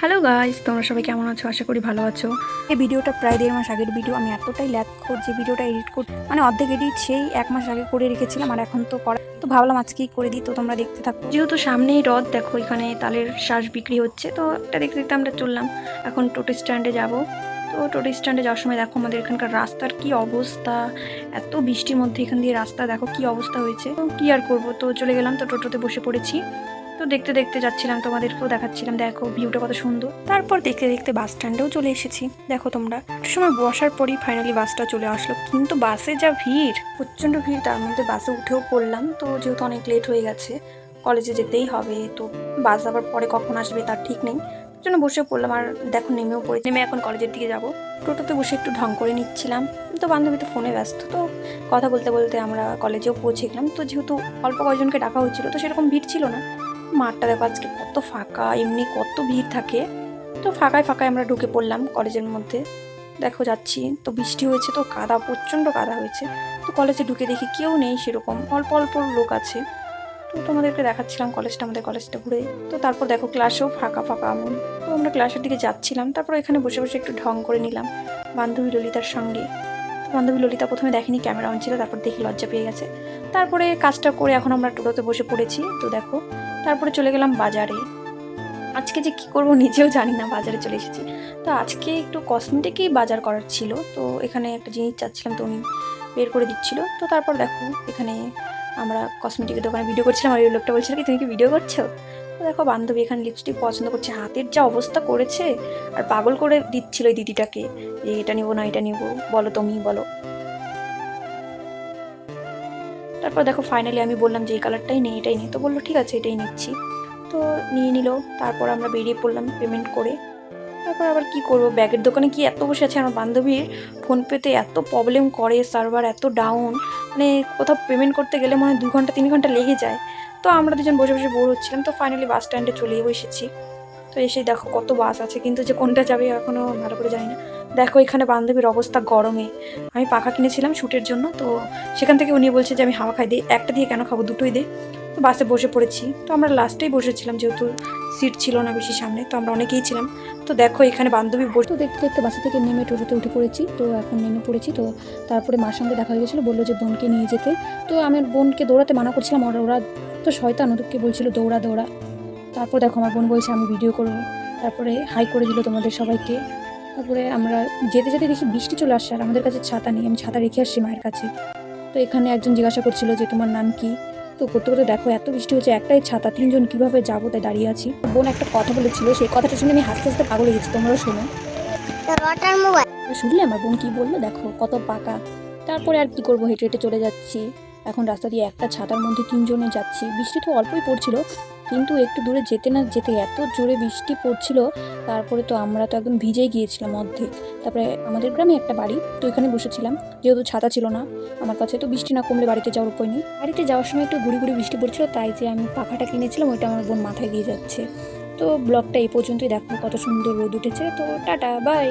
Hello guys তোমরা সবাই কেমন আছো? আশা করি ভালো আছো। এই ভিডিওটা প্রায় দেড় মাস আগের ভিডিও। আমি এতটাই ল্যাক যে ভিডিওটা এডিট কর মানে অর্ধেক এডিট সেই এক মাস আগে করে রেখেছিলাম, আর এখন তো করা তো ভাবলাম আজকেই করে দিই, তো তোমরা দেখতে থাকো। যেহেতু সামনেই রথ, দেখো এখানে তালের শ্বাস বিক্রি হচ্ছে, তো এটা দেখতে দেখতে আমরা চললাম। এখন টোটো স্ট্যান্ডে যাব। তো টোটো স্ট্যান্ডে যাওয়ার সময় দেখো আমাদের এখানকার রাস্তার কি অবস্থা। এত বৃষ্টির মধ্যে এখান দিয়ে রাস্তা, দেখো কি অবস্থা হয়েছে। তো কি আর করব? তো চলে গেলাম, তো টোটোতে বসে পড়েছি। তো দেখতে দেখতে যাচ্ছিলাম, তোমাদেরকেও দেখাচ্ছিলাম। দেখো ভিউটা কত সুন্দর। তারপর দেখতে দেখতে বাস স্ট্যান্ডেও চলে এসেছি। দেখো তোমরা, একটু সময় বসার পরই ফাইনালি বাসটা চলে আসলো। কিন্তু বাসে যা ভিড়, প্রচণ্ড ভিড়, তার মধ্যে বাসে উঠেও পড়লাম। তো যেহেতু অনেক লেট হয়ে গেছে কলেজে যেতেই হবে। তো বাস আবার পরে কখন আসবে তার ঠিক নেই। জন্য বসে পড়লাম। আর দেখো, নেমেও পড়ে নেমে এখন কলেজের দিকে যাব। টোটোতে বসে একটু ঢং করে নিচ্ছিলাম। তো বান্ধবী তো ফোনে ব্যস্ত। তো কথা বলতে বলতে আমরা কলেজেও পৌঁছে গেলাম। তো যেহেতু অল্প কয়েকজনকে ডাকা হয়েছিল তো সেরকম ভিড় ছিল না। মাঠটা দেখো আজকে কত ফাঁকা, এমনি কত ভিড় থাকে। তো ফাঁকায় ফাঁকায় আমরা ঢুকে পড়লাম কলেজের মধ্যে। দেখো যাচ্ছি, তো বৃষ্টি হয়েছে, তো কাদা, প্রচণ্ড কাদা হয়েছে। তো কলেজে ঢুকে দেখি কেউ নেই সেরকম, অল্প অল্প লোক আছে। তো তোমাদেরকে দেখাচ্ছিলাম কলেজটা, আমাদের কলেজটা ঘুরে। তো তারপর দেখো ক্লাসেও ফাঁকা ফাঁকা আমি তো আমরা ক্লাসের দিকে যাচ্ছিলাম, তারপর এখানে বসে বসে একটু ঢং করে নিলাম বান্ধবী ললিতার সঙ্গে। বান্ধবী ললিতা প্রথমে দেখেনি, ক্যামেরা অন ছিল, তারপর দেখি লজ্জা পেয়ে গেছে। তারপরে কাজটা করে এখন আমরা টোটোতে বসে পড়েছি। তো দেখো তারপরে চলে গেলাম বাজারে। আজকে যে কি করব নিজেও জানি না, বাজারে চলে এসেছি। তো আজকে একটু কসমেটিকই বাজার করার ছিল। তো এখানে একটা জিনিস চাচ্ছিলাম তো উনি বের করে দিচ্ছিল। তো তারপর দেখো, এখানে আমরা কসমেটিকের দোকানে ভিডিও করছিলাম আর ওই লোকটা বলছিল, কি তুমি কি ভিডিও করছ? তো দেখো, বান্ধবী এখানে লিপস্টিক পছন্দ করছে। হাতের যা অবস্থা করেছে, আর পাগল করে দিচ্ছিল ওই দিদিটাকে। যে এটা নিবো না, এটা নিবো। বলো তুমি, বলো। তারপর দেখো ফাইনালি আমি বললাম যে এই কালারটাই নেই, এটাই নেই। তো বলল, ঠিক আছে, এটাই নিচ্ছি। তো নিয়ে নিল, তারপর আমরা বেরিয়ে পড়লাম পেমেন্ট করে। তারপর আবার কি করব? ব্যাগের দোকানে কি এত বসে আছে? আমার বান্ধবীর ফোনপেতে এত প্রবলেম করে সার্ভার এত ডাউন মানে কোথাও পেমেন্ট করতে গেলে মনে হয় দু ঘণ্টা, তিন ঘণ্টা লেগে যায়। তো আমরা দুজন বসে বসে বোর হচ্ছিলাম। তো ফাইনালি বাস স্ট্যান্ডে চলেও এসেছি তো এসে দেখো কত বাস আছে, কিন্তু যে কোনটা যাবে এখনও ভালো করে জানি না। দেখো, এখানে বান্ধবীর অবস্থা গরমে। আমি পাখা কিনেছিলাম শ্যুটের জন্য, তো সেখান থেকে উনি বলছে যে, আমি হাওয়া খাই দিই একটা দিয়ে কেন খাব? দুটোই দে। তো বাসে বসে পড়েছি। তো আমরা লাস্টেই বসেছিলাম, যেহেতু সিট ছিল না বেশি সামনে, তো আমরা অনেকেই ছিলাম। তো দেখো, এখানে বান্ধবী বসে তো দেখতে দেখতে বাসা থেকে নেমে টোটোতে উঠে পড়েছি। তো এখন নেমে পড়েছি। তো তারপরে মার সঙ্গে দেখা হয়ে গেছিল, বলল যে, বোনকে নিয়ে যেতে। তো আমার বোনকে দৌড়াতে মানা করছিলাম ওরা ওরা তো শয়তান, ওদেরকে বলছিল, দৌড়া দৌড়া। তারপর দেখো, আমার বোন বলছে, আমি ভিডিও করব। তারপরে হাই করে দিল তোমাদের সবাইকে। তারপরে আমরা যেতে যেতে দেখি বৃষ্টি চলে আসছে আর আমাদের কাছে ছাতা নেই আমি ছাতা রেখে আসছি মায়ের কাছে। তো এখানে একজন জিজ্ঞাসা করছিল যে তোমার নাম কি? তো করতে করতে দেখো এত বৃষ্টি হচ্ছে একটাই ছাতা তিনজন কীভাবে যাব? তাই দাঁড়িয়ে আছি। বোন একটা কথা বলেছিল সেই কথাটা শুনে আমি হাসতে হাসতে পাগল হয়ে গেছি তোমরাও শোনো। শুনলে আমার বোন কি বলল? দেখো কত পাকা। তারপরে আর কি করব? হেঁটে হেঁটে চলে যাচ্ছি। এখন রাস্তা দিয়ে একটা ছাতার মধ্যে তিনজনে যাচ্ছি। বৃষ্টি তো অল্পই পড়ছিল কিন্তু একটু দূরে যেতে না যেতে এত জোরে বৃষ্টি পড়ছিল, তারপরে তো আমরা তো একদম ভিজেই গিয়েছিলাম অর্ধেক। তারপরে আমাদের গ্রামে একটা বাড়ি, তো এখানে বসেছিলাম। যেহেতু ছাতা ছিল না, আমার কাছে তো বৃষ্টি না কমলে বাড়িতে যাওয়ার উপায় নেই। বাড়িতে যাওয়ার সময় একটু ঘুরি ঘুরি বৃষ্টি পড়ছিল, তাই যে আমি পাখাটা কিনেছিলাম, ওইটা আমার বোন মাথায় দিয়ে যাচ্ছে। তো ব্লগটা এই পর্যন্তই, দেখো কত সুন্দর রোদ উঠেছে। তো টাটা, বাই!